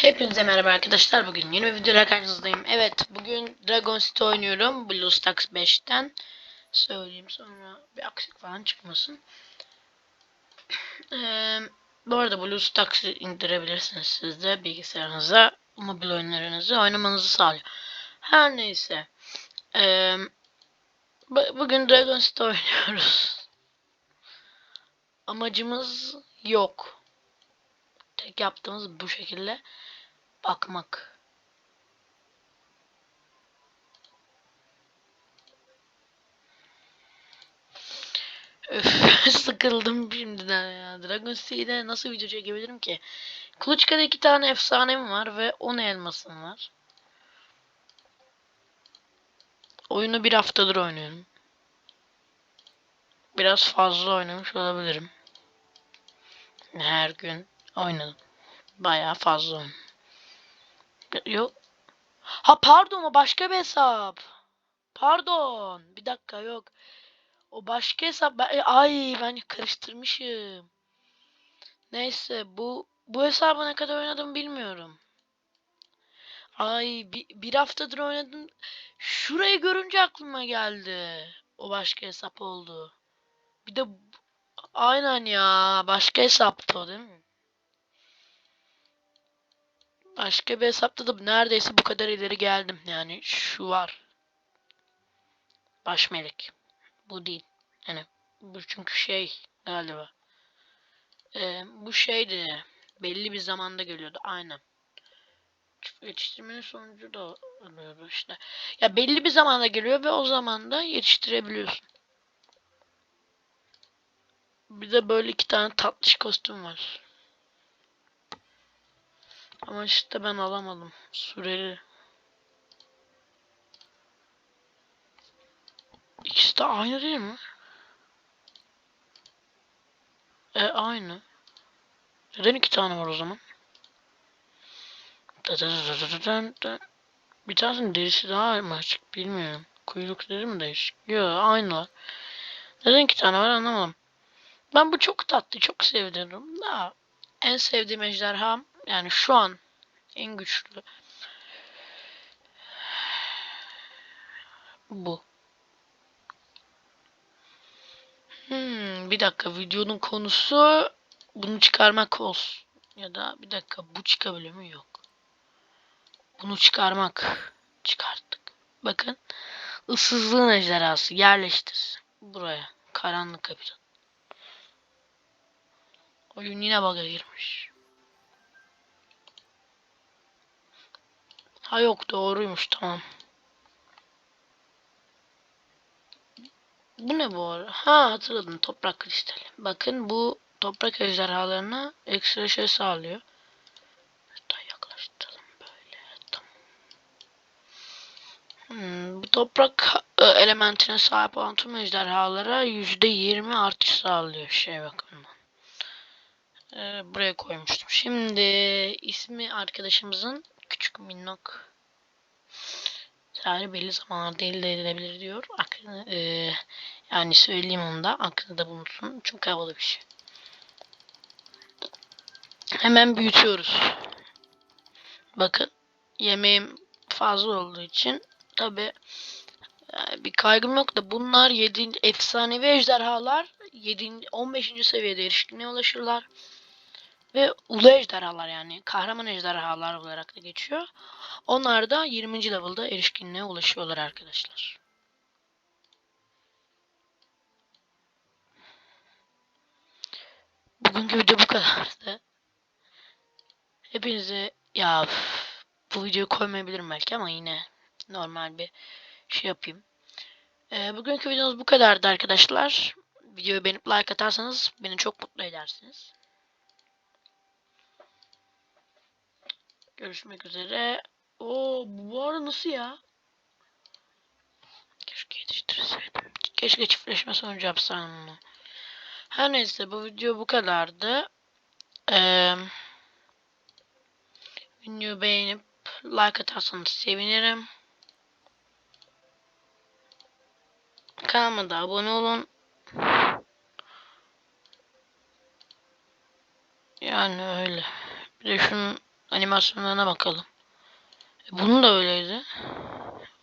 Hepinize merhaba arkadaşlar. Bugün yeni bir videoyla karşınızdayım. Evet, bugün Dragon City oynuyorum. BlueStacks 5'ten. Söyleyeyim sonra bir aksilik falan çıkmasın. Ee, bu arada BlueStacks'ı indirebilirsiniz siz de bilgisayarınıza. Mobil oyunlarınızı oynamanızı sağlıyor. Her neyse. Ee, bu- bugün Dragon City oynuyoruz. Amacımız yok. Tek yaptığımız bu şekilde bakmak. Sıkıldım şimdiden ya. Dragon City'de nasıl video çekebilirim ki? Kuluçka'da iki tane efsanem var ve 10 elmasım var. Oyunu bir haftadır oynuyorum. Biraz fazla oynamış olabilirim. Her gün oynadım. Bayağı fazla oynadım. Yok. Ha pardon o başka bir hesap. Pardon. Bir dakika yok. O başka hesap. Ben, e, ay ben karıştırmışım. Neyse bu bu hesabı ne kadar oynadım bilmiyorum. Ay bir, bir haftadır oynadım. Şurayı görünce aklıma geldi. O başka hesap oldu. Bir de aynen ya başka hesaptı o değil mi? Başka bir hesapta da neredeyse bu kadar ileri geldim. Yani şu var. Baş melek. Bu değil. Yani bu çünkü şey galiba. Ee, bu şeydi. Belli bir zamanda geliyordu. Aynen. Yetiştirmenin sonucu da oluyordu işte. Ya belli bir zamanda geliyor ve o zaman da yetiştirebiliyorsun. Bir de böyle iki tane tatlış kostüm var. Ama işte ben alamadım. Süreli. İkisi de aynı değil mi? E aynı. Neden iki tane var o zaman? Bir tanesinin derisi daha mı açık bilmiyorum. Kuyrukları mı değişik? Yok aynı. Neden iki tane var anlamadım. Ben bu çok tatlı, çok sevdim. Da en sevdiğim ejderham yani şu an en güçlü bu. Hmm, bir dakika videonun konusu bunu çıkarmak olsun. Ya da bir dakika bu çıkabiliyor mu? Yok. Bunu çıkarmak. Çıkarttık. Bakın. Issızlığın ejderhası. Yerleştir. Buraya. Karanlık kapitan. Oyun yine bug'a girmiş. Ha yok doğruymuş tamam. Bu ne bu ara? Ha hatırladım toprak kristali. Bakın bu toprak ejderhalarına ekstra şey sağlıyor. Hatta yaklaştıralım böyle. Tamam. Hmm, bu toprak e, elementine sahip olan tüm ejderhalara %20 artış sağlıyor. Şey bakımından. Ee, buraya koymuştum. Şimdi ismi arkadaşımızın küçük minnok sadece belli zamanlarda elde edilebilir diyor. Aklını, e, yani söyleyeyim onu da aklında bulunsun. Çok havalı bir şey. Hemen büyütüyoruz. Bakın yemeğim fazla olduğu için tabi bir kaygım yok da bunlar 7 efsanevi ejderhalar 7 15. seviyede erişkinliğe ulaşırlar. Ve ulu ejderhalar yani kahraman ejderhalar olarak da geçiyor. Onlar da 20. level'da erişkinliğe ulaşıyorlar arkadaşlar. Bugünkü video bu kadardı. Hepinize ya bu videoyu koymayabilirim belki ama yine normal bir şey yapayım. Ee, bugünkü videomuz bu kadardı arkadaşlar. Videoyu beğenip like atarsanız beni çok mutlu edersiniz. Görüşmek üzere. Oo bu arada nasıl ya? Keşke yetiştirseydim. Keşke çiftleşme sonucu yapsaydım bunu. Her neyse bu video bu kadardı. Ee, videoyu beğenip like atarsanız sevinirim. Kanalıma da abone olun. Yani öyle. Bir de şunun Animasyonlarına bakalım. E, bunun da öyleydi.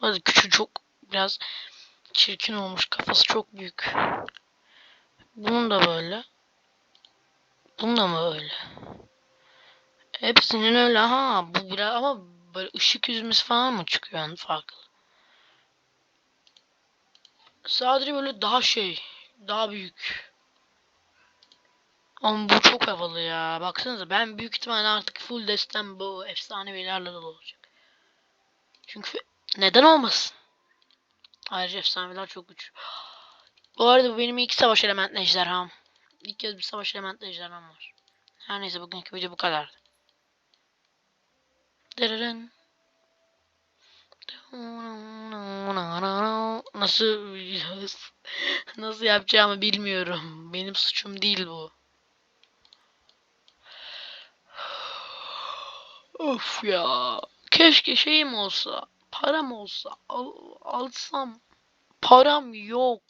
Hadi küçük çok biraz çirkin olmuş. Kafası çok büyük. Bunun da böyle. Bunun da mı öyle? Hepsinin öyle ha. Bu biraz ama böyle ışık yüzmesi falan mı çıkıyor yani farklı? Sadece böyle daha şey, daha büyük. Ama bu çok havalı ya. Baksanıza ben büyük ihtimalle artık full destem bu efsanevilerle dolu olacak. Çünkü neden olmasın? Ayrıca efsaneler çok güçlü. Bu arada bu benim ilk savaş elementli ejderham. İlk kez bir savaş elementli ejderham var. Her neyse bugünkü video bu kadar. Dırırın. Nasıl nasıl yapacağımı bilmiyorum. Benim suçum değil bu. Of ya. Keşke şeyim olsa, param olsa, al, alsam. Param yok.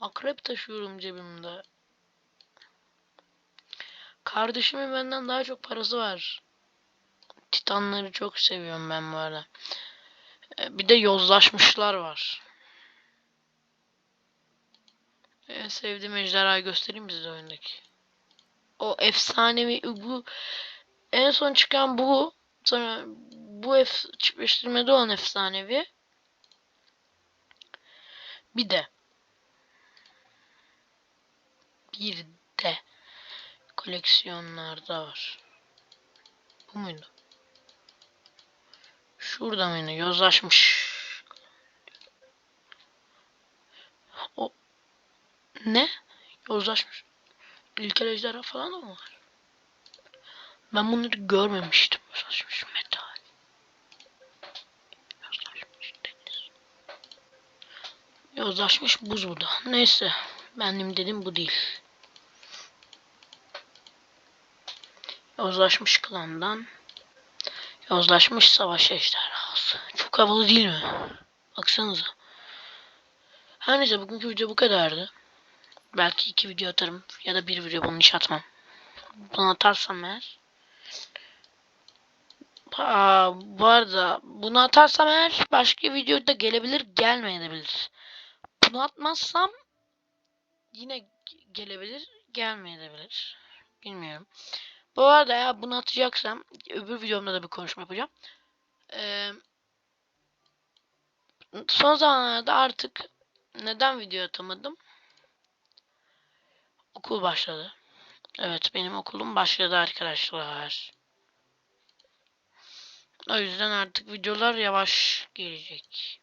Akrep taşıyorum cebimde. Kardeşimin benden daha çok parası var. Titanları çok seviyorum ben bu arada. Ee, Bir de yozlaşmışlar var. En sevdiğim ejderhayı göstereyim mi size oyundaki. O efsanevi bu en son çıkan bu sonra bu ef çiftleştirmede olan efsanevi bir de bir de koleksiyonlarda var. Bu muydu? Şurada mıydı? Yozlaşmış. O ne? Yozlaşmış. İlkel ejderha falan da mı var? Ben bunları görmemiştim. Yozlaşmış metal. Yozlaşmış deniz. Yozlaşmış buz bu da. Neyse. Benim dedim bu değil. Yozlaşmış klandan. Yozlaşmış savaş ejderhası. Çok havalı değil mi? Baksanıza. Her neyse bugünkü video bu kadardı. Belki iki video atarım. Ya da bir video bunu hiç atmam. Bunu atarsam eğer. Aa, bu arada bunu atarsam eğer başka video da gelebilir gelmeyebilir. Bunu atmazsam yine ge- gelebilir gelmeyebilir. Bilmiyorum. Bu arada ya bunu atacaksam öbür videomda da bir konuşma yapacağım. Ee, son zamanlarda artık neden video atamadım? Okul başladı. Evet benim okulum başladı arkadaşlar. O yüzden artık videolar yavaş gelecek.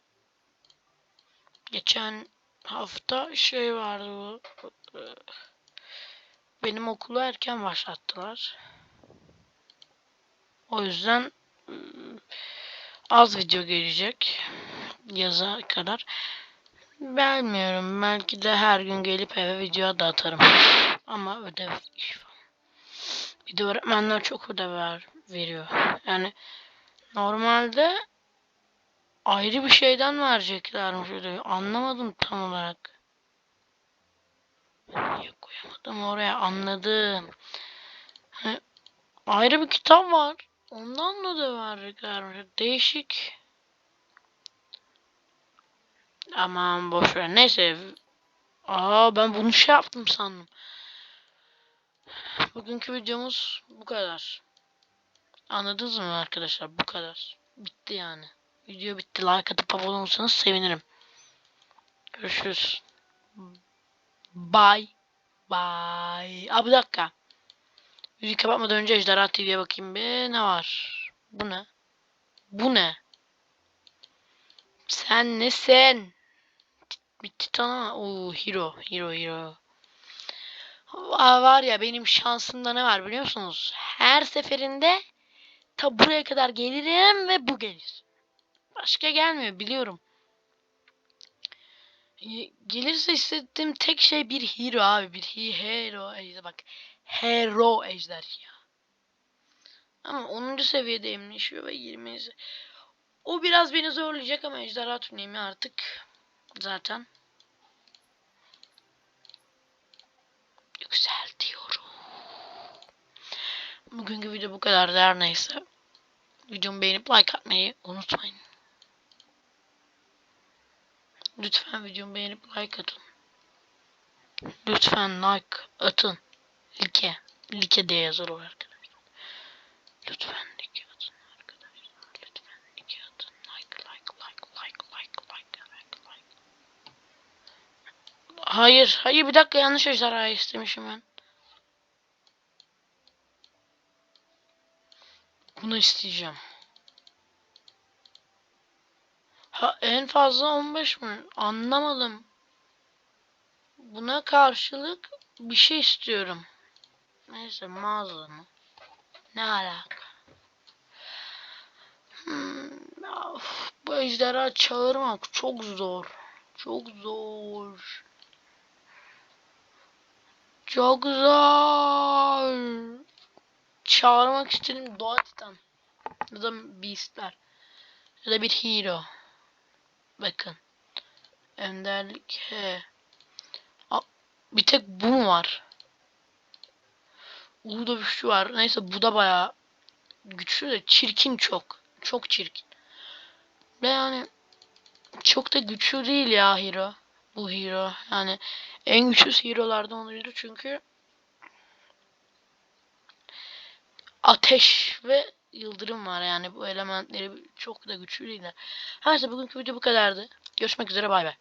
Geçen hafta şey vardı bu. e, Benim okulu erken başlattılar. O yüzden e, az video gelecek yaza kadar. Bilmiyorum. Belki de her gün gelip eve video da atarım. Ama ödev. Bir de öğretmenler çok ödev ver, veriyor. Yani normalde ayrı bir şeyden vereceklermiş ödevi. Anlamadım tam olarak. Niye koyamadım oraya anladım. Hani ayrı bir kitap var. Ondan da ödev vereceklermiş. Değişik. Aman boş ver. Neyse. Aa ben bunu şey yaptım sandım. Bugünkü videomuz bu kadar. Anladınız mı arkadaşlar? Bu kadar. Bitti yani. Video bitti. Like atıp abone olursanız sevinirim. Görüşürüz. Bye. Bye. Aa bir dakika. Videoyu kapatmadan önce Ejderha TV'ye bakayım bir. Ne var? Bu ne? Bu ne? Sen nesin? Bir titan ama. Oo hero. Hero hero. Aa, var ya benim şansımda ne var biliyor musunuz? Her seferinde ta buraya kadar gelirim ve bu gelir. Başka gelmiyor biliyorum. Ye- Gelirse istediğim tek şey bir hero abi. Bir he- hero ejder bak. Hero ejder ya. Ama 10. seviyedeyim yaşıyor ve 20. se- O biraz beni zorlayacak ama ejderha tünemi artık zaten Bugünkü video bu kadar her neyse. Videomu beğenip like atmayı unutmayın. Lütfen videomu beğenip like atın. Lütfen like atın. Like. Like diye o arkadaşlar. Lütfen like atın arkadaşlar. Lütfen like atın. Like like like like like like like like. Hayır. Hayır bir dakika yanlış ejderha istemişim ben. Bunu isteyeceğim. Ha en fazla 15 mi? Anlamadım. Buna karşılık bir şey istiyorum. Neyse mağaza mı? Ne alaka? Hmm, of, bu ejderha çağırmak çok zor. Çok zor. Çok zor. Çağırmak istedim Doğa Titan. Ya da Beastler. Ya da bir hero. Bakın. Önderlik he. Bir tek bu mu var? Bir şu var. Neyse bu da bayağı güçlü de çirkin çok. Çok çirkin. Ve yani çok da güçlü değil ya hero. Bu hero. Yani en güçlü hero'lardan olabilir çünkü ateş ve yıldırım var yani bu elementleri çok da güçlü değiller. Her neyse bugünkü video bu kadardı. Görüşmek üzere bay bay.